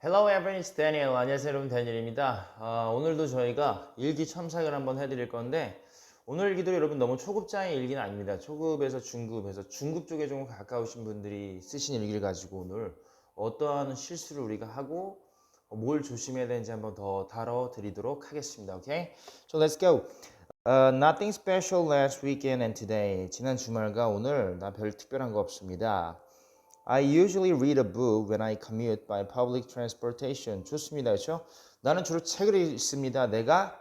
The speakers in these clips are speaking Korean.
Hello everyone, it's Daniel. 안녕하세요 여러분, 다니엘입니다. 아, 오늘도 저희가 일기 첨삭을 한번 해드릴 건데 오늘 일기도 여러분 너무 초급자의 일기는 아닙니다. 초급에서 중급에서 중급 쪽에 좀 가까우신 분들이 쓰신 일기를 가지고 오늘 어떠한 실수를 우리가 하고 뭘 조심해야 되는지 한번 더 다뤄드리도록 하겠습니다. 오케이? So let's go. Uh, nothing special last weekend and today. 지난 주말과 오늘 나 별 특별한 거 없습니다. I usually read a book when I commute by public transportation. 좋습니다. 그렇죠? 나는 주로 책을 읽습니다. 내가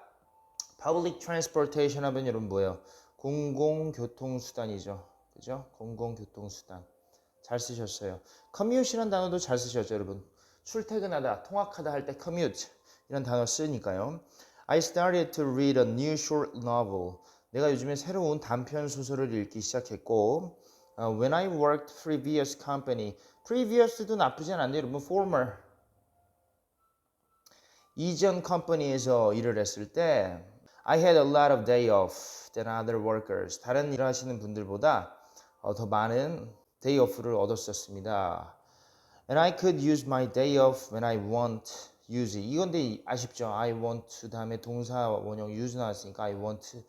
public transportation 하면 여러분 뭐예요? 공공교통수단이죠. 그죠? 공공교통수단. 잘 쓰셨어요. commute이라는 단어도 잘 쓰셨죠, 여러분. 출퇴근하다, 통학하다 할 때 commute 이런 단어 쓰니까요. I started to read a new short novel. 내가 요즘에 새로운 단편 소설을 읽기 시작했고 uh, when I worked previous company. previous도 나쁘진 않네요, 여러분. former. 이전 컴퍼니에서 일을 했을 때 I had a lot of day off than other workers. 다른 일을 하시는 분들보다 어, 더 많은 day off를 얻었었습니다. And I could use my day off when I want use it. 이건데 아쉽죠? I want to 다음에 동사 원형 use 나왔으니까 I want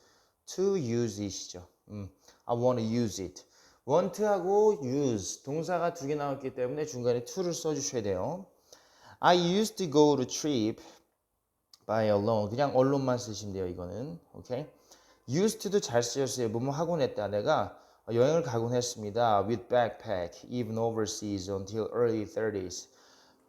to use it이죠. 음, I want to use it. Want하고 use 동사가 두 개 나왔기 때문에 중간에 to를 써주셔야 돼요. I used to go to trip by alone. 그냥 언론만 쓰시면 돼요. 이거는. 오케이. used to도 잘 쓰셨어요. 뭐뭐 하곤 했다. 내가 여행을 가곤 했습니다. with backpack, even overseas until early 30s.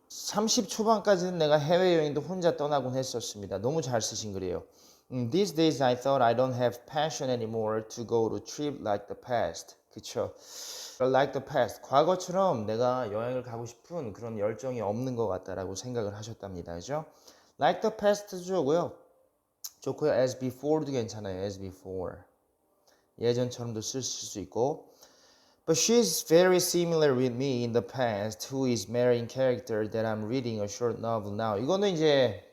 30 초반까지는 내가 해외여행도 혼자 떠나곤 했었습니다. 너무 잘 쓰신 글이에요. 음, These days I thought I don't have passion anymore to go to trip like the past. 그쵸? Like the past. 과거처럼 내가 여행을 가고 싶은 그런 열정이 없는 것 같다라고 생각을 하셨답니다. 그죠? Like the past도 좋고요. 좋고요. As before도 괜찮아요. As before. 예전처럼도 쓰실 수 있고. But she's very similar with me in the past, who is marrying character that I'm reading a short novel now. 이거는 이제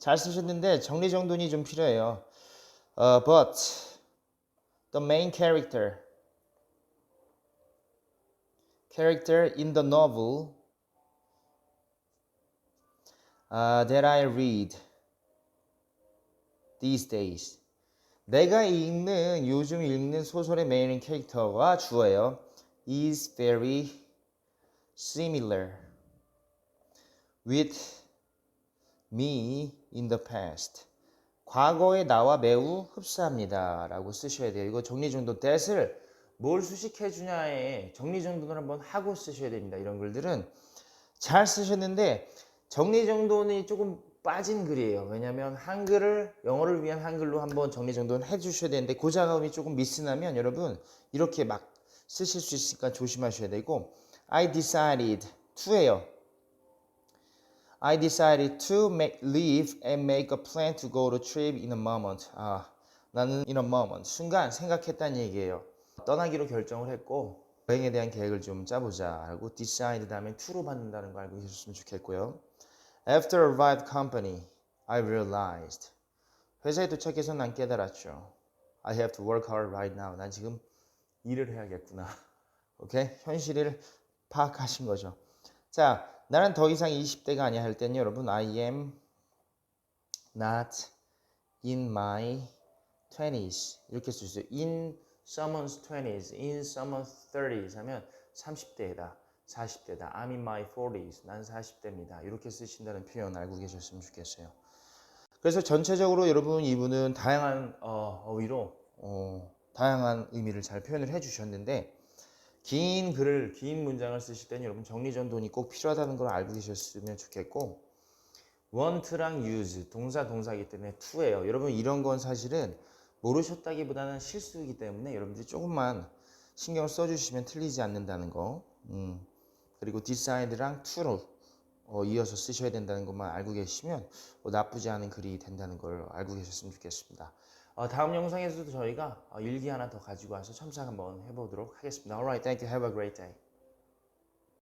잘 쓰셨는데 정리정돈이 좀 필요해요. Uh, but the main character, character in the novel uh, that I read these days. 내가 읽는 요즘 읽는 소설의 메인 캐릭터가 주어예요. is very similar with me in the past. 과거의 나와 매우 흡사합니다. 라고 쓰셔야 돼요. 이거 정리정돈 that을 뭘 수식해 주냐에 정리정돈을 한번 하고 쓰셔야 됩니다. 이런 글들은 잘 쓰셨는데 정리정돈이 조금 빠진 글이에요. 왜냐하면 한글을 영어를 위한 한글로 한번 정리정돈 해주셔야 되는데 그 작업이 조금 미스나면 여러분 이렇게 막 쓰실 수 있으니까 조심하셔야 되고 I decided to예요. I decided to make leave and make a plan to go to trip in a moment. 아, 나는 in a moment. 순간 생각했다는 얘기예요. 떠나기로 결정을 했고 여행에 대한 계획을 좀 짜보자. 하고 decide 다음에 to로 받는다는 거 알고 계셨으면 좋겠고요. After arrived company, I realized. 회사에 도착해서 난 깨달았죠. I have to work hard right now. 난 지금 일을 해야겠구나. 오케이? 현실을 파악하신 거죠. 자, 나는 더 이상 20대가 아니야 할 때는 여러분 I am not in my 20s 이렇게 쓸 수 있어요. in someone's 20s, in someone's 30s 하면 30대다. 40대다. I'm in my 40s. 난 40대입니다. 이렇게 쓰신다는 표현 알고 계셨으면 좋겠어요. 그래서 전체적으로 여러분 이분은 다양한 어, 어휘로 어, 다양한 의미를 잘 표현을 해주셨는데 긴 글을 긴 문장을 쓰실 때는 여러분 정리전돈이 꼭 필요하다는 걸 알고 계셨으면 좋겠고 want랑 use 동사 동사이기 때문에 to예요. 여러분 이런 건 사실은 모르셨다기보다는 실수이기 때문에 여러분들이 조금만 신경 써주시면 틀리지 않는다는 거. 음. 그리고 decide랑 to로 어, 이어서 쓰셔야 된다는 것만 알고 계시면 뭐 나쁘지 않은 글이 된다는 걸 알고 계셨으면 좋겠습니다. 어, 다음 영상에서도 저희가 어, 일기 하나 더 가지고 와서 첨삭 한번 해보도록 하겠습니다. Alright, thank you. Have a great day.